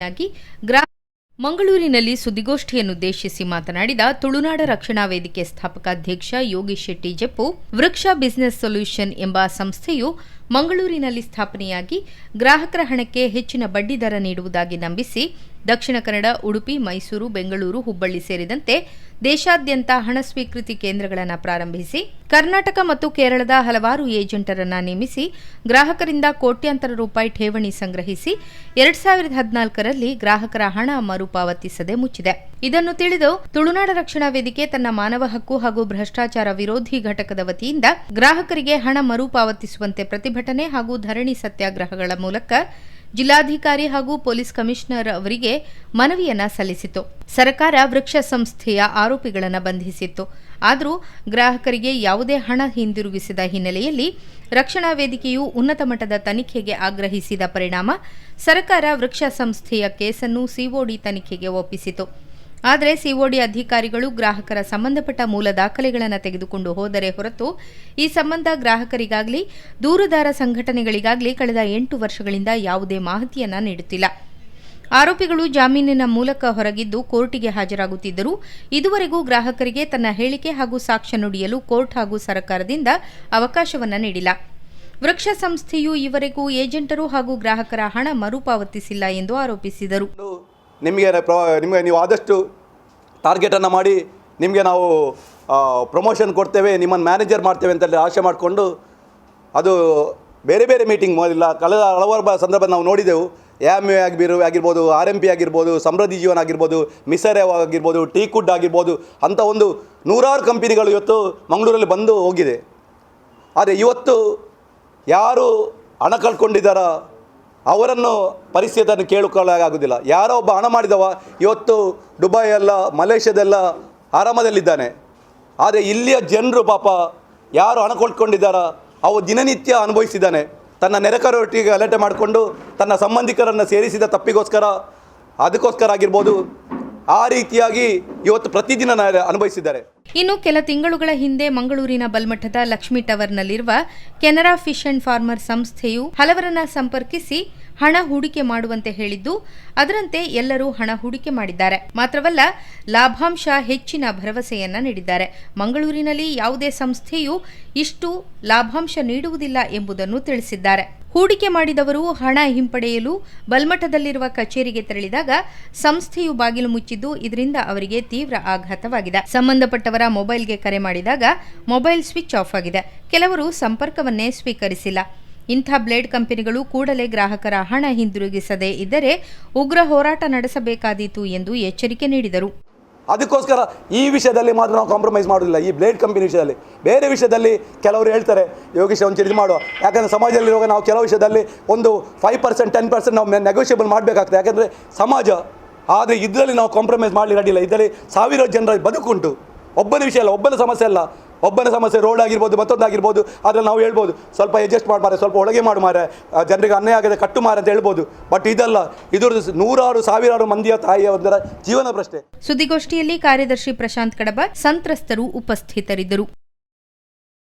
ಆಗಿ ಗ್ರಾ ಮಂಗಳೂರಿನಲ್ಲಿ ಸುದ್ದಿಗೋಷ್ಠಿಯನ್ನುದ್ದೇಶಿಸಿ ಮಾತನಾಡಿದ ತುಳುನಾಡ ರಕ್ಷಣಾ ವೇದಿಕೆ ಸ್ಥಾಪಕಾಧ್ಯಕ್ಷ ಯೋಗೀಶ್ ಶೆಟ್ಟಿ ಜಪ್ಪು ವೃಕ್ಷ ಬಿಸಿನೆಸ್ ಸೊಲ್ಯೂಷನ್ ಎಂಬ ಸಂಸ್ಥೆಯು ಮಂಗಳೂರಿನಲ್ಲಿ ಸ್ಥಾಪನೆಯಾಗಿ ಗ್ರಾಹಕರ ಹಣಕ್ಕೆ ಹೆಚ್ಚಿನ ಬಡ್ಡಿದರ ನೀಡುವುದಾಗಿ ನಂಬಿಸಿ ದಕ್ಷಿಣ ಕನ್ನಡ, ಉಡುಪಿ, ಮೈಸೂರು, ಬೆಂಗಳೂರು, ಹುಬ್ಬಳ್ಳಿ ಸೇರಿದಂತೆ ದೇಶಾದ್ಯಂತ ಹಣ ಸ್ವೀಕೃತಿ ಕೇಂದ್ರಗಳನ್ನು ಪ್ರಾರಂಭಿಸಿ ಕರ್ನಾಟಕ ಮತ್ತು ಕೇರಳದ ಹಲವಾರು ಏಜೆಂಟರನ್ನು ನೇಮಿಸಿ ಗ್ರಾಹಕರಿಂದ ಕೋಟ್ಯಾಂತರ ರೂಪಾಯಿ ಠೇವಣಿ ಸಂಗ್ರಹಿಸಿ ಎರಡ್ ಸಾವಿರದ ಹದಿನಾಲ್ಕರಲ್ಲಿ ಗ್ರಾಹಕರ ಹಣ ಮರುಪಾವತಿಸದೆ ಮುಚ್ಚಿದೆ. ಇದನ್ನು ತಿಳಿದು ತುಳುನಾಡ ರಕ್ಷಣಾ ವೇದಿಕೆ ತನ್ನ ಮಾನವ ಹಕ್ಕು ಹಾಗೂ ಭ್ರಷ್ಟಾಚಾರ ವಿರೋಧಿ ಘಟಕದ ವತಿಯಿಂದ ಗ್ರಾಹಕರಿಗೆ ಹಣ ಮರುಪಾವತಿಸುವಂತೆ ಪ್ರತಿಭಟನೆ ಹಾಗೂ ಧರಣಿ ಸತ್ಯಾಗ್ರಹಗಳ ಮೂಲಕ ಜಿಲ್ಲಾಧಿಕಾರಿ ಹಾಗೂ ಪೊಲೀಸ್ ಕಮಿಷನರ್ ಅವರಿಗೆ ಮನವಿಯನ್ನ ಸಲ್ಲಿಸಿತು. ಸರ್ಕಾರ ವೃಕ್ಷ ಸಂಸ್ಥೆಯ ಆರೋಪಿಗಳನ್ನು ಬಂಧಿಸಿತ್ತು. ಆದರೂ ಗ್ರಾಹಕರಿಗೆ ಯಾವುದೇ ಹಣ ಹಿಂದಿರುಗಿಸಿದ ಹಿನ್ನೆಲೆಯಲ್ಲಿ ರಕ್ಷಣಾ ವೇದಿಕೆಯು ಉನ್ನತ ಮಟ್ಟದ ತನಿಖೆಗೆ ಆಗ್ರಹಿಸಿದ ಪರಿಣಾಮ ಸರ್ಕಾರ ವೃಕ್ಷ ಸಂಸ್ಥೆಯ ಕೇಸನ್ನು ಸಿಒಡಿ ತನಿಖೆಗೆ ಒಪ್ಪಿಸಿತು. ಆದರೆ ಸಿಒಡಿ ಅಧಿಕಾರಿಗಳು ಗ್ರಾಹಕರ ಸಂಬಂಧಪಟ್ಟ ಮೂಲ ದಾಖಲೆಗಳನ್ನು ತೆಗೆದುಕೊಂಡು ಹೋದರೆ ಹೊರತು ಈ ಸಂಬಂಧ ಗ್ರಾಹಕರಿಗಾಗಲಿ, ದೂರುದಾರ ಸಂಘಟನೆಗಳಿಗಾಗಲಿ ಕಳೆದ ಎಂಟು ವರ್ಷಗಳಿಂದ ಯಾವುದೇ ಮಾಹಿತಿಯನ್ನ ನೀಡುತ್ತಿಲ್ಲ. ಆರೋಪಿಗಳು ಜಾಮೀನಿನ ಮೂಲಕ ಹೊರಗಿದ್ದು ಕೋರ್ಟಿಗೆ ಹಾಜರಾಗುತ್ತಿದ್ದರೂ ಇದುವರೆಗೂ ಗ್ರಾಹಕರಿಗೆ ತನ್ನ ಹೇಳಿಕೆ ಹಾಗೂ ಸಾಕ್ಷ್ಯ ನುಡಿಯಲು ಕೋರ್ಟ್ ಹಾಗೂ ಸರ್ಕಾರದಿಂದ ಅವಕಾಶವನ್ನ ನೀಡಿಲ್ಲ. ವೃಕ್ಷ ಸಂಸ್ಥೆಯು ಈವರೆಗೂ ಏಜೆಂಟರು ಹಾಗೂ ಗ್ರಾಹಕರ ಹಣ ಮರುಪಾವತಿಸಿಲ್ಲ ಎಂದು ಆರೋಪಿಸಿದರು. ನಿಮಗೆ ನಿಮಗೆ ನೀವು ಆದಷ್ಟು ಟಾರ್ಗೆಟನ್ನು ಮಾಡಿ ನಿಮಗೆ ನಾವು ಪ್ರಮೋಷನ್ ಕೊಡ್ತೇವೆ ನಿಮ್ಮನ್ನು ಮ್ಯಾನೇಜರ್ ಮಾಡ್ತೇವೆ ಅಂತೇಳಿ ಆಶೆ ಮಾಡಿಕೊಂಡು ಅದು ಬೇರೆ ಬೇರೆ ಮೀಟಿಂಗ್ ಮಾಡಿಲ್ಲ. ಕಳೆದ ಹಲವಾರು ಬ ಸಂದರ್ಭ ನಾವು ನೋಡಿದೆವು. ಎಂ ಎ ಆಗಿರು ಆಗಿರ್ಬೋದು ಆರ್ ಎಂ ಪಿ ಆಗಿರ್ಬೋದು, ಸಮೃದ್ಧಿ ಜೀವನ ಆಗಿರ್ಬೋದು ಮಿಸರೇವ್ ಆಗಿರ್ಬೋದು ಟೀ ಕುಡ್ ಆಗಿರ್ಬೋದು ಅಂಥ ಒಂದು ನೂರಾರು ಕಂಪನಿಗಳು ಇವತ್ತು ಮಂಗಳೂರಲ್ಲಿ ಬಂದು ಹೋಗಿದೆ. ಆದರೆ ಇವತ್ತು ಯಾರು ಹಣ ಕಳ್ಕೊಂಡಿದ್ದಾರ ಅವರನ್ನು ಪರಿಸ್ಥಿತಿಯನ್ನು ಕೇಳಿಕೊಳ್ಳಾಗುವುದಿಲ್ಲ ಯಾರೋ ಒಬ್ಬ ಹಣ ಮಾಡಿದವ, ಇವತ್ತು ದುಬೈಯೆಲ್ಲ, ಮಲೇಷ್ಯಾದೆಲ್ಲ ಆರಾಮದಲ್ಲಿದ್ದಾನೆ. ಆದರೆ ಇಲ್ಲಿಯ ಜನರು ಪಾಪ ಯಾರು ಹಣ ಕೊಳ್ಕೊಂಡಿದ್ದಾರ ಅವು ದಿನನಿತ್ಯ ಅನುಭವಿಸಿದ್ದಾನೆ. ತನ್ನ ನೆರೆಕರೊಟ್ಟಿಗೆ ಗಲಾಟೆ ಮಾಡಿಕೊಂಡು ತನ್ನ ಸಂಬಂಧಿಕರನ್ನು ಸೇರಿಸಿದ ತಪ್ಪಿಗೋಸ್ಕರ, ಅದಕ್ಕೋಸ್ಕರ ಆಗಿರ್ಬೋದು, ಆ ರೀತಿಯಾಗಿ ಇವತ್ತು ಪ್ರತಿದಿನ ಅನುಭವಿಸಿದ್ದಾರೆ. ಇನ್ನು ಕೆಲ ತಿಂಗಳುಗಳ ಹಿಂದೆ ಮಂಗಳೂರಿನ ಬಲ್ಮಠದ ಲಕ್ಷ್ಮಿ ಟವರ್ನಲ್ಲಿರುವ ಕೆನರಾ ಫಿಶ್ ಅಂಡ್ ಫಾರ್ಮರ್ ಸಂಸ್ಥೆಯು ಹಲವರನ್ನ ಸಂಪರ್ಕಿಸಿ ಹಣ ಹೂಡಿಕೆ ಮಾಡುವಂತೆ ಹೇಳಿದ್ದು, ಅದರಂತೆ ಎಲ್ಲರೂ ಹಣ ಹೂಡಿಕೆ ಮಾಡಿದ್ದಾರೆ. ಮಾತ್ರವಲ್ಲ, ಲಾಭಾಂಶ ಹೆಚ್ಚಿನ ಭರವಸೆಯನ್ನ ನೀಡಿದ್ದಾರೆ. ಮಂಗಳೂರಿನಲ್ಲಿ ಯಾವುದೇ ಸಂಸ್ಥೆಯು ಇಷ್ಟು ಲಾಭಾಂಶ ನೀಡುವುದಿಲ್ಲ ಎಂಬುದನ್ನು ತಿಳಿಸಿದ್ದಾರೆ. ಹೂಡಿಕೆ ಮಾಡಿದವರು ಹಣ ಹಿಂಪಡೆಯಲು ಬಲ್ಮಠದಲ್ಲಿರುವ ಕಚೇರಿಗೆ ತೆರಳಿದಾಗ ಸಂಸ್ಥೆಯು ಬಾಗಿಲು ಮುಚ್ಚಿದ್ದು ಇದರಿಂದ ಅವರಿಗೆ ತೀವ್ರ ಆಘಾತವಾಗಿದೆ. ಸಂಬಂಧಪಟ್ಟವರ ಮೊಬೈಲ್ಗೆ ಕರೆ ಮಾಡಿದಾಗ ಮೊಬೈಲ್ ಸ್ವಿಚ್ ಆಫ್ ಆಗಿದೆ. ಕೆಲವರು ಸಂಪರ್ಕವನ್ನೇ ಸ್ವೀಕರಿಸಿಲ್ಲ. ಇಂಥ ಬ್ಲೇಡ್ ಕಂಪನಿಗಳು ಕೂಡಲೇ ಗ್ರಾಹಕರ ಹಣ ಹಿಂದಿರುಗಿಸದೇ ಇದ್ದರೆ ಉಗ್ರ ಹೋರಾಟ ನಡೆಸಬೇಕಾದೀತು ಎಂದು ಎಚ್ಚರಿಕೆ ನೀಡಿದರು. ಅದಕ್ಕೋಸ್ಕರ ಈ ವಿಷಯದಲ್ಲಿ ಮಾತ್ರ ನಾವು ಕಾಂಪ್ರಮೈಸ್ ಮಾಡೋದಿಲ್ಲ ಈ ಬ್ಲೇಡ್ ಕಂಪನಿ ವಿಷಯದಲ್ಲಿ. ಬೇರೆ ವಿಷಯದಲ್ಲಿ ಕೆಲವರು ಹೇಳ್ತಾರೆ, ಯೋಗೀಶ್ ಒಂದು ಇದು ಮಾಡುವ ಯಾಕಂದರೆ ಸಮಾಜದಲ್ಲಿರುವಾಗ ನಾವು ಕೆಲವು ವಿಷಯದಲ್ಲಿ ಒಂದು ಫೈವ್ ಪರ್ಸೆಂಟ್ ಟೆನ್ ಪರ್ಸೆಂಟ್ ನಾವು ನೆಗೋಷಿಯೇಬಲ್ ಮಾಡಬೇಕಾಗ್ತದೆ. ಯಾಕಂದರೆ ಸಮಾಜ, ಆದರೆ ಇದರಲ್ಲಿ ನಾವು ಕಾಂಪ್ರಮೈಸ್ ಮಾಡಲಿ ಅಡ್ಡಿಲ್ಲ ಇದರಲ್ಲಿ ಸಾವಿರ ಜನರ ಬದುಕುಂಟು. ಒಬ್ಬನ ವಿಷಯ ಅಲ್ಲ, ಒಬ್ಬನ ಸಮಸ್ಯೆ ಅಲ್ಲ. ಒಬ್ಬನ ಸಮಸ್ಯೆ ರೋಡ್ ಆಗಿರ್ಬೋದು, ಮತ್ತೊಂದು ಆಗಿರ್ಬೋದು ಅದ್ರಲ್ಲಿ ನಾವು ಹೇಳ್ಬೋದು, ಸ್ವಲ್ಪ ಅಡ್ಜಸ್ಟ್ ಮಾಡಿ ಮಾರೆ ಸ್ವಲ್ಪ ಒಳಗೆ ಮಾಡು ಮಾರೆ ಜನರಿಗೆ ಅನ್ಯಾಯ ಆಗದೆ ಕಟ್ಟು ಮಾರೆ ಅಂತ ಹೇಳ್ಬೋದು. ಬಟ್ ಇದಲ್ಲ, ಇದ್ರದ್ದು ನೂರಾರು, ಸಾವಿರಾರು ಮಂದಿಯ ತಾಯಿಯ ಒಂದರ ಜೀವನ ಪ್ರಶ್ನೆ ಸುದ್ದಿಗೋಷ್ಠಿಯಲ್ಲಿ ಕಾರ್ಯದರ್ಶಿ ಪ್ರಶಾಂತ್ ಕಡಬ, ಸಂತ್ರಸ್ತರು ಉಪಸ್ಥಿತರಿದ್ದರು.